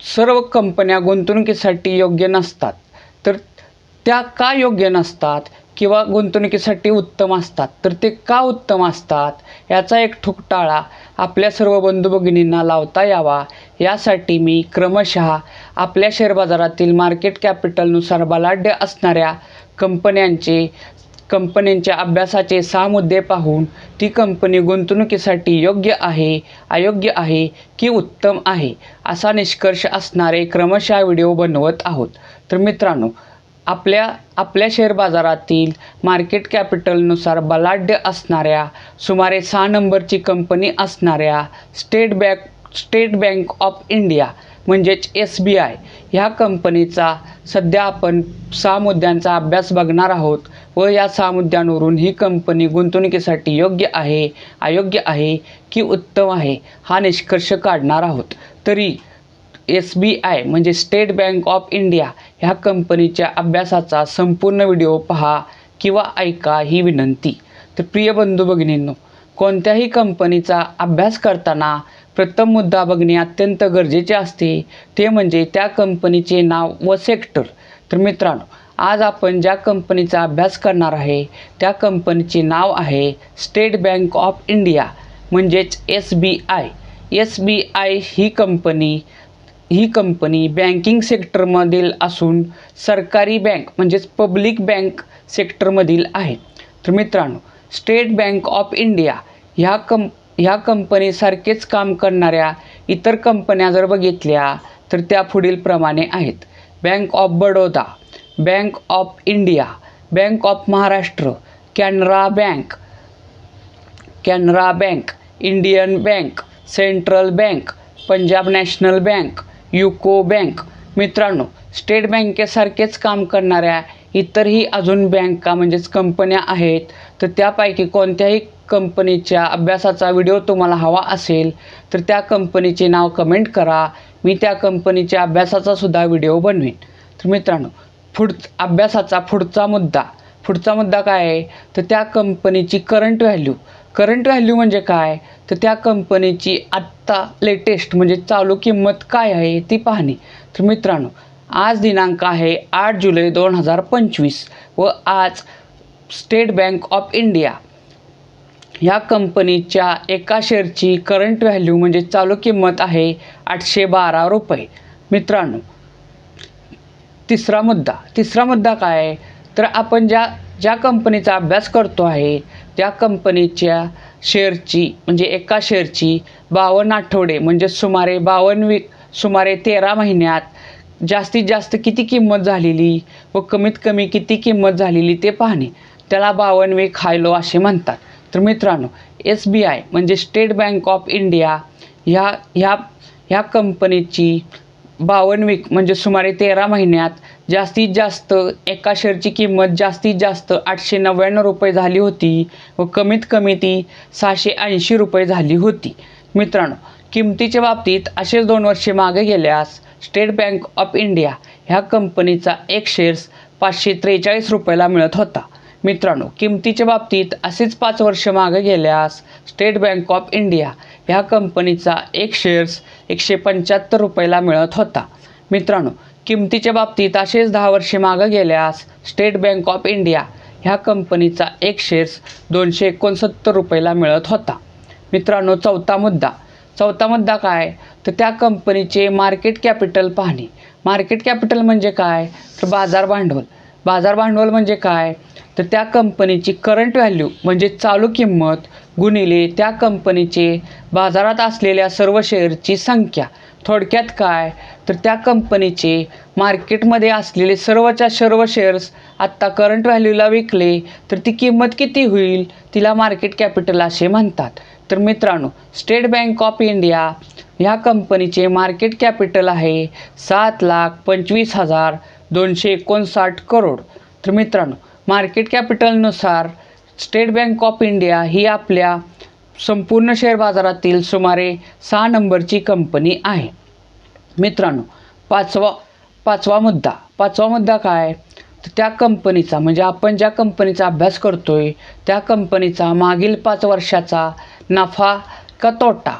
सर्व कंपन्या गुंतवणुकीसाठी योग्य नसतात. तर त्या का योग्य नसतात किंवा गुंतवणुकीसाठी उत्तम असतात? तर ते का उत्तम असतात? याचा एक ठुकटाळा आपल्या सर्व बंधू भगिनींना लावता यावा. यासाठी मी क्रमशः आपल्या शेअर बाजारातील मार्केट कॅपिटलनुसार बलाढ्य असणाऱ्या कंपन्यांचे कंपन्यांच्या अभ्यासाचे सहा मुद्दे पाहून ती कंपनी गुंतवणुकीसाठी योग्य आहे अयोग्य आहे की उत्तम आहे असा निष्कर्ष असणारे क्रमशः व्हिडिओ बनवत आहोत. तर मित्रांनो आपल्या आपल्या शेअर बाजारातील मार्केट कॅपिटलनुसार बलाढ्य असणाऱ्या सुमारे सहा नंबरची कंपनी असणाऱ्या state bank state bank of India म्हणजेच एस बी आय ह्या कंपनीचा सध्या आपण सहा मुद्द्यांचा अभ्यास बघणार आहोत. व या सहा मुद्द्यांवरून ही कंपनी गुंतवणुकीसाठी योग्य आहे अयोग्य आहे की उत्तम आहे हा निष्कर्ष काढणार आहोत. तरी एस बी आय म्हणजे स्टेट बँक ऑफ इंडिया ह्या कंपनीच्या अभ्यासाचा संपूर्ण व्हिडिओ पहा किंवा ऐका ही विनंती. तर प्रिय बंधू भगिनींनो कोणत्याही कंपनीचा अभ्यास करताना प्रथम मुद्दा बघणे अत्यंत गरजेचे असते. ते म्हणजे त्या कंपनीचे नाव व सेक्टर. तर मित्रांनो आज आपण ज्या कंपनीचा अभ्यास करणार आहे त्या कंपनीचे नाव आहे स्टेट बँक ऑफ इंडिया म्हणजेच S B I. S B I he company ही कंपनी बँकिंग सेक्टरमधील असून सरकारी बँक म्हणजेच पब्लिक बँक सेक्टरमधील आहे. तर मित्रांनो स्टेट बँक ऑफ इंडिया ह्या कं ह्या कंपनीसारखेच काम करणाऱ्या इतर कंपन्या जर बघितल्या तर त्या पुढीलप्रमाणे आहेत. Bank of Baroda bank of India bank of Maharashtra Canara bank Canara bank Indian bank central bank Punjab national bank UCO bank. मित्रांनो स्टेट बँकेसारखेच काम करणाऱ्या इतरही अजून बँका म्हणजेच कंपन्या आहेत तर त्यापैकी कोणत्याही कंपनीच्या अभ्यासाचा व्हिडिओ तुम्हाला हवा असेल तर त्या कंपनीचे नाव कमेंट करा. मी त्या कंपनीच्या अभ्यासाचा सुद्धा व्हिडिओ बनवेन. तर मित्रांनो पुढ अभ्यासाचा पुढचा मुद्दा. पुढचा मुद्दा काय आहे? तर त्या कंपनीची करंट व्हॅल्यू करंट व्हॅल्यू म्हणजे काय? तर त्या कंपनीची आत्ता लेटेस्ट म्हणजे चालू किंमत काय आहे ती पाहणे. तर मित्रांनो आज दिनांक आहे आठ जुलै दोन हजार पंचवीस व आज स्टेट बँक ऑफ इंडिया ह्या कंपनीच्या एका शेअरची करंट व्हॅल्यू म्हणजे चालू किंमत आहे आठशे बारा रुपये. मित्रांनो तिसरा मुद्दा. तिसरा मुद्दा काय? तर आपण ज्या ज्या कंपनीचा अभ्यास करतो आहे त्या कंपनीच्या शेअरची म्हणजे एका शेअरची बावन्न आठवडे म्हणजे सुमारे बावन्न वी सुमारे तेरा महिन्यात जास्तीत जास्त किती किंमत झालेली व कमीत कमी किती किंमत झालेली ते पाहणे. त्याला बावन्न खायलो असे म्हणतात. तर मित्रांनो एस बी आय म्हणजे स्टेट बँक ऑफ इंडिया ह्या ह्या ह्या कंपनीची बावन्न वीक म्हणजे सुमारे तेरा महिन्यात जास्तीत जास्त एका शेअरची किंमत जास्तीत जास्त आठशे नव्याण्णव रुपये झाली होती व कमीत कमी ती सहाशे ऐंशी रुपये झाली होती. मित्रांनो किमतीच्या बाबतीत असेच दोन वर्षे मागे गेल्यास स्टेट बँक ऑफ इंडिया ह्या कंपनीचा एक शेअर्स पाचशे त्रेचाळीस रुपयाला मिळत होता. मित्रांनो किमतीच्या बाबतीत असेच पाच वर्ष मागे गेल्यास स्टेट बँक ऑफ इंडिया ह्या कंपनीचा एक शेअर्स एकशे पंच्याहत्तर रुपयाला मिळत होता. मित्रांनो किमतीच्या बाबतीत असेच दहा वर्षे मागं गेल्यास स्टेट बँक ऑफ इंडिया ह्या कंपनीचा एक शेअर्स दोनशे एकोणसत्तर रुपयाला मिळत होता. मित्रांनो चौथा मुद्दा. चौथा मुद्दा काय? तर त्या कंपनीचे मार्केट कॅपिटल पाहणे. मार्केट कॅपिटल म्हणजे काय? तर बाजार भांडवल. बाजार भांडवल म्हणजे काय? तर त्या कंपनीची करंट व्हॅल्यू म्हणजे चालू किंमत गुणिले त्या कंपनीचे बाजारात असलेल्या सर्व शेअरची संख्या. थोडक्यात काय? तर त्या कंपनीचे मार्केटमध्ये असलेले सर्वच्या सर्व शेअर्स आत्ता करंट व्हॅल्यूला विकले तर ती किंमत किती होईल? तिला मार्केट कॅपिटल असे म्हणतात. तर मित्रांनो स्टेट बँक ऑफ इंडिया ह्या कंपनीचे मार्केट कॅपिटल आहे सात लाख पंचवीस हजार दोनशे एकोणसाठ करोड. तर मित्रांनो मार्केट कॅपिटलनुसार स्टेट बँक ऑफ इंडिया ही आपल्या संपूर्ण शेअर बाजारातील सुमारे सहा नंबरची कंपनी आहे. मित्रांनो पाचवा पाचवा मुद्दा. पाचवा मुद्दा काय? तर त्या कंपनीचा म्हणजे आपण ज्या कंपनीचा अभ्यास करतो आहे त्या कंपनीचा मागील पाच वर्षाचा नफा का तोटा?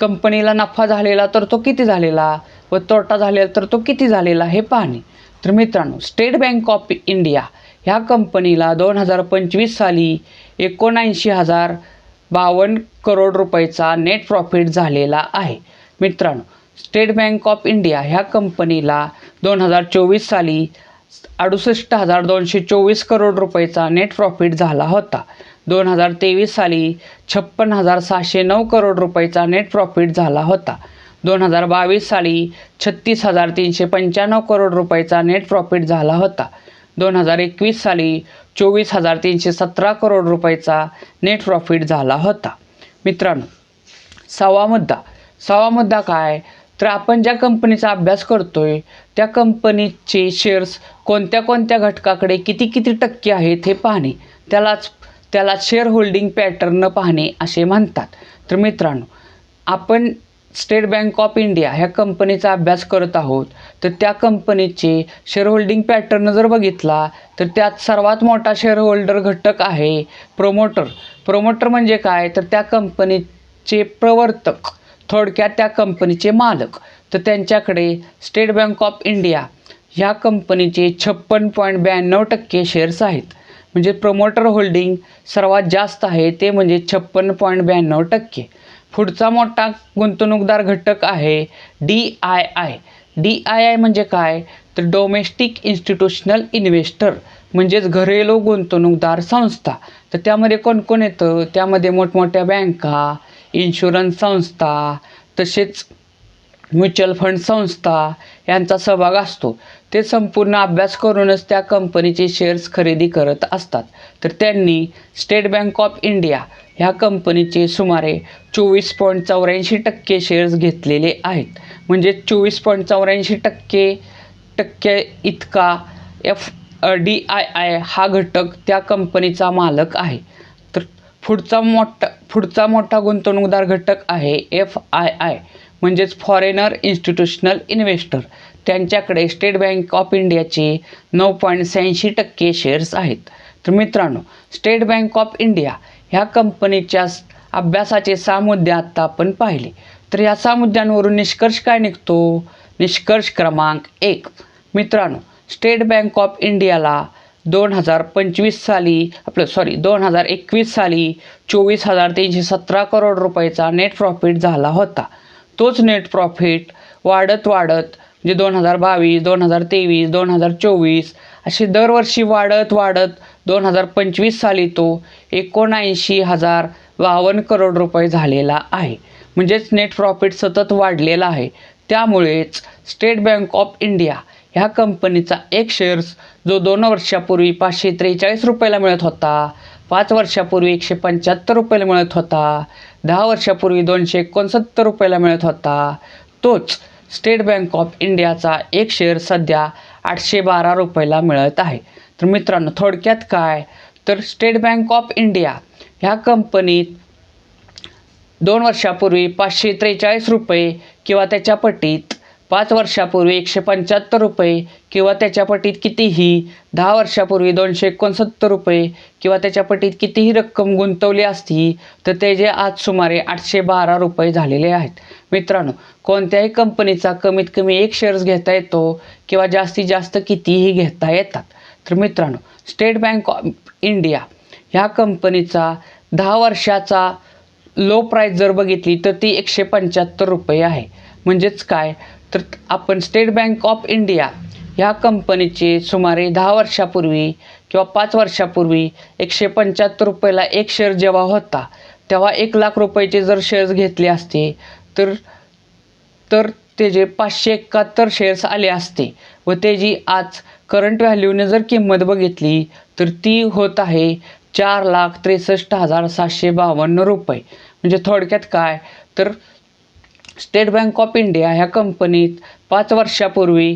कंपनीला नफा झालेला तर तो किती झालेला? व तोटा झालेला तर तो किती झालेला? हे पाहणे. तर मित्रांनो स्टेट बँक ऑफ इंडिया ह्या कंपनीला दोन हजार पंचवीस साली एकोणऐंशी हजार बावन्न करोड रुपयाचा नेट प्रॉफिट झालेला आहे. मित्रांनो स्टेट बँक ऑफ इंडिया ह्या कंपनीला दोन हजार चोवीस साली अडुसष्ट हजार दोनशे चोवीस करोड रुपयाचा नेट प्रॉफिट झाला होता. दोन हजार तेवीस साली छप्पन हजार सहाशे नऊ करोड रुपयाचा नेट प्रॉफिट झाला होता. दोन हजार बावीस साली छत्तीस हजार तीनशे पंच्याण्णव करोड रुपयाचा नेट प्रॉफिट झाला होता. दोन हजार एकवीस साली चोवीस हजार तीनशे सतरा करोड रुपयाचा नेट प्रॉफिट झाला होता. मित्रांनो सहावा मुद्दा. सहावा मुद्दा काय? तर आपण ज्या कंपनीचा अभ्यास करतोय त्या कंपनीचे शेअर्स कोणत्या कोणत्या घटकाकडे किती किती टक्के आहेत हे पाहणे. त्यालाच त्याला शेअर होल्डिंग पॅटर्न पाहणे असे म्हणतात. तर मित्रांनो आपण स्टेट बँक ऑफ इंडिया ह्या कंपनीचा अभ्यास करत आहोत तर त्या कंपनीचे शेअर होल्डिंग पॅटर्न जर बघितला तर त्यात सर्वात मोठा शेअर होल्डर घटक आहे प्रोमोटर प्रोमोटर म्हणजे काय? तर त्या कंपनीचे प्रवर्तक थोडक्यात त्या कंपनीचे मालक. तर त्यांच्याकडे स्टेट बँक ऑफ इंडिया ह्या कंपनीचे छप्पन पॉईंट ब्याण्णव टक्के शेअर्स आहेत. म्हणजे प्रमोटर होल्डिंग सर्वात जास्त आहे ते म्हणजे छप्पन पॉईंट ब्याण्णव टक्के. पुढचा मोठा गुंतवणूकदार घटक आहे D I I. D I I म्हणजे काय? तर डोमेस्टिक इन्स्टिट्यूशनल इन्व्हेस्टर म्हणजेच घरेलू गुंतवणूकदार संस्था. तर त्यामध्ये कोण कोण येतं? त्यामध्ये मोठमोठ्या बँका इन्शुरन्स संस्था तसेच म्युच्युअल फंड संस्था यांचा सहभाग असतो. ते संपूर्ण अभ्यास करूनच त्या कंपनीचे शेअर्स खरेदी करत असतात. तर त्यांनी स्टेट बँक ऑफ इंडिया ह्या कंपनीचे सुमारे चोवीस पॉईंट चौऱ्याऐंशी टक्के शेअर्स घेतलेले आहेत. म्हणजे चोवीस पॉईंट चौऱ्याऐंशी टक्के टक्के इतका एफ डी आय आय हा घटक त्या कंपनीचा मालक आहे. तर पुढचा मोठा पुढचा मोठा गुंतवणूकदार घटक आहे एफ आय आय. म्हणजेच फॉरेनर इन्स्टिट्यूशनल इन्व्हेस्टर त्यांच्याकडे स्टेट बँक ऑफ इंडियाचे नऊ पॉईंट शहाऐंशी टक्के शेअर्स आहेत. तर मित्रांनो स्टेट बँक ऑफ इंडिया ह्या कंपनीच्या अभ्यासाचे सहा मुद्दे आत्ता आपण पाहिले. तर या सहा मुद्द्यांवरून निष्कर्ष काय निघतो? निष्कर्ष क्रमांक एक. मित्रांनो स्टेट बँक ऑफ इंडियाला दोन हजार पंचवीस साली आपलं सॉरी दोन हजार एकवीस साली चोवीस हजार तीनशे सतरा करोड रुपयाचा नेट प्रॉफिट झाला होता. तोच नेट प्रॉफिट वाढत वाढत म्हणजे दोन हजार बावीस दोन हजार तेवीस दोन हजार चोवीस असे दरवर्षी वाढत वाढत दोन हजार पंचवीस साली तो एकोणऐंशी हजार बावन्न करोड रुपये झालेला आहे. म्हणजेच नेट प्रॉफिट सतत वाढलेला आहे. त्यामुळेच स्टेट बँक ऑफ इंडिया ह्या कंपनीचा एक शेअर्स जो दोन वर्षापूर्वी पाचशे त्रेचाळीस रुपयाला मिळत होता पाच वर्षापूर्वी एकशे पंच्याहत्तर रुपयाला मिळत होता दहा वर्षापूर्वी दोनशे एकोणसत्तर रुपयाला मिळत होता. तोच स्टेट बँक ऑफ इंडियाचा एक शेअर सध्या आठशे बारा रुपयाला मिळत आहे. तर मित्रांनो थोडक्यात काय? तर स्टेट बँक ऑफ इंडिया ह्या कंपनीत दोन वर्षापूर्वी पाचशे त्रेचाळीस रुपये किंवा त्याच्या पटीत पाच वर्षापूर्वी एकशे पंच्याहत्तर रुपये किंवा त्याच्या पटीत कितीही दहा वर्षापूर्वी दोनशे एकोणसत्तर रुपये किंवा त्याच्या पटीत कितीही रक्कम गुंतवली असती तर ते जे आज सुमारे आठशे बारा रुपये झालेले आहेत. मित्रांनो कोणत्याही कंपनीचा कमीत कमी एक शेअर्स घेता येतो किंवा जास्तीत जास्त कितीही घेता येतात. तर मित्रांनो स्टेट बँक ऑफ इंडिया ह्या कंपनीचा दहा वर्षाचा लो प्राईस जर बघितली तर ती एकशे पंच्याहत्तर रुपये आहे. म्हणजेच काय? तर आपण स्टेट बँक ऑफ इंडिया ह्या कंपनीचे सुमारे दहा वर्षापूर्वी किंवा पाच वर्षापूर्वी एकशे पंच्याहत्तर रुपयाला एक शेअर जेव्हा होता तेव्हा एक लाख रुपयाचे जर शेअर्स घेतले असते तर तर त्याचे पाचशे एकाहत्तर शेअर्स आले असते व त्याची आज करंट व्हॅल्यूने जर किंमत बघितली तर ती होत आहे चार लाख त्रेसष्ट हजार सातशे बावन्न रुपये. म्हणजे थोडक्यात काय? तर स्टेट बँक ऑफ इंडिया ह्या कंपनीत पाच वर्षापूर्वी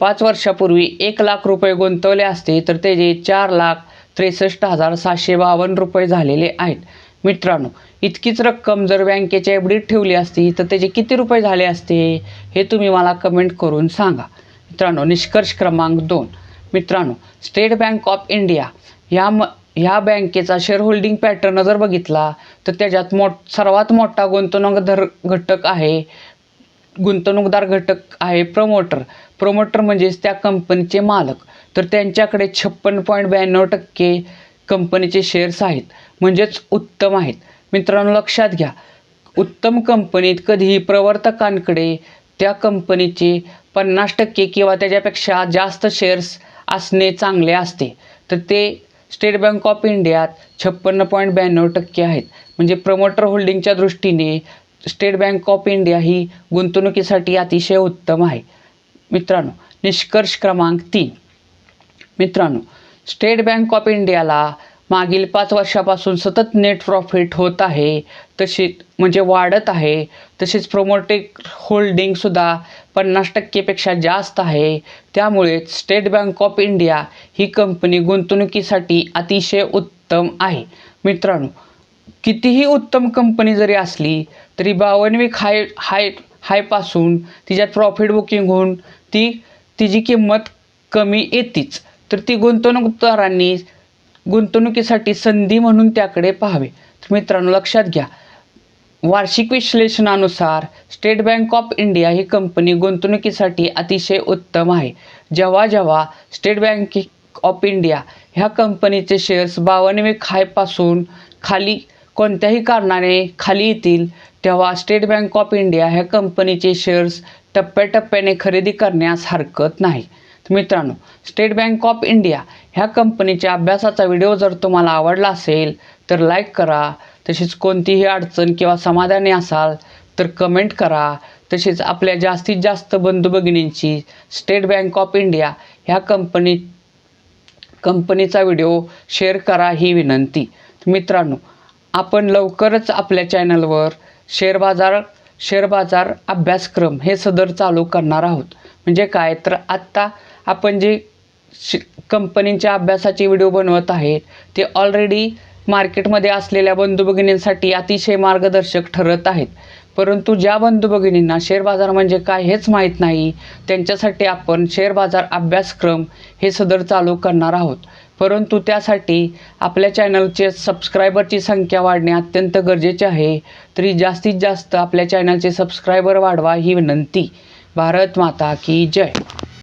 पाच वर्षापूर्वी एक लाख रुपये गुंतवले असते तर त्याचे चार लाख त्रेसष्ट हजार सहाशे बावन्न रुपये झालेले आहेत. मित्रांनो इतकीच रक्कम जर बँकेच्या एफ डीत ठेवली असती तर त्याचे किती रुपये झाले असते हे तुम्ही मला कमेंट करून सांगा. मित्रांनो निष्कर्ष क्रमांक दोन. मित्रांनो स्टेट बँक ऑफ इंडिया ह्या म ह्या बँकेचा शेअर होल्डिंग पॅटर्न जर बघितला तर त्याच्यात मोठ सर्वात मोठा गुंतवणूकदार घटक आहे गुंतवणूकदार घटक आहे प्रमोटर प्रमोटर म्हणजेच त्या कंपनीचे मालक. तर त्यांच्याकडे छप्पन पॉईंट ब्याण्णव टक्के कंपनीचे शेअर्स आहेत. म्हणजेच उत्तम आहेत. मित्रांनो लक्षात घ्या. उत्तम कंपनीत कधीही प्रवर्तकांकडे त्या कंपनीचे पन्नास टक्के किंवा त्याच्यापेक्षा जास्त शेअर्स असणे चांगले असते. तर ते स्टेट बँक ऑफ इंडियात छप्पन्न पॉईंट ब्याण्णव टक्के आहेत. म्हणजे प्रमोटर होल्डिंगच्या दृष्टीने स्टेट बँक ऑफ इंडिया ही गुंतवणुकीसाठी अतिशय उत्तम आहे. मित्रांनो निष्कर्ष क्रमांक तीन. मित्रांनो स्टेट बँक ऑफ इंडियाला मागील पाच वर्षापासून सतत नेट प्रॉफिट होत आहे. तशी म्हणजे वाढत आहे. तसेच प्रोमोटेक होल्डिंगसुद्धा पन्नास टक्केपेक्षा जास्त आहे. त्यामुळे स्टेट बँक ऑफ इंडिया ही कंपनी गुंतवणुकीसाठी अतिशय उत्तम आहे. मित्रांनो कितीही उत्तम कंपनी जरी असली तरी बावनविक हाय हाय हायपासून तिच्यात प्रॉफिट बुकिंग होऊन ती तिची किंमत कमी येतीच. तर ती गुंतवणूकदारांनी गुंतवणुकीसाठी संधी म्हणून त्याकडे पाहावे. तर मित्रांनो लक्षात घ्या. वार्षिक विश्लेषणानुसार स्टेट बँक ऑफ इंडिया ही कंपनी गुंतवणुकीसाठी अतिशय उत्तम आहे. जेव्हा जेव्हा स्टेट बँक ऑफ इंडिया ह्या कंपनीचे शेअर्स बावनवे खायपासून खाली कोणत्याही कारणाने खाली येतील तेव्हा स्टेट बँक ऑफ इंडिया ह्या कंपनीचे शेअर्स टप्प्याटप्प्याने खरेदी करण्यास हरकत नाही. तर मित्रांनो स्टेट बँक ऑफ इंडिया ह्या कंपनीच्या अभ्यासाचा व्हिडिओ जर तुम्हाला आवडला असेल तर लाईक करा. तसेच कोणतीही अडचण किंवा समाधानी असाल तर कमेंट करा. तसेच आपल्या जास्तीत जास्त बंधू भगिनींची स्टेट बँक ऑफ इंडिया ह्या कंपनी कंपनीचा व्हिडिओ शेअर करा ही विनंती. मित्रांनो आपण लवकरच आपल्या चॅनलवर शेअर बाजार शेअर बाजार अभ्यासक्रम हे सदर चालू करणार आहोत. म्हणजे काय? तर आत्ता आपण जे श कंपनींच्या अभ्यासाचे व्हिडिओ बनवत आहेत ते ऑलरेडी मार्केटमध्ये असलेल्या बंधू भगिनींसाठी अतिशय मार्गदर्शक ठरत आहेत. परंतु ज्या बंधू भगिनींना शेअर बाजार म्हणजे काय हेच माहीत नाही त्यांच्यासाठी आपण शेअर बाजार अभ्यासक्रम हे सदर चालू करणार आहोत. परंतु त्यासाठी आपल्या चॅनलचे सबस्क्रायबरची संख्या वाढणे अत्यंत गरजेचे आहे. तरी जास्तीत जास्त आपल्या चॅनलचे सबस्क्रायबर वाढवा ही विनंती. भारत माता की जय.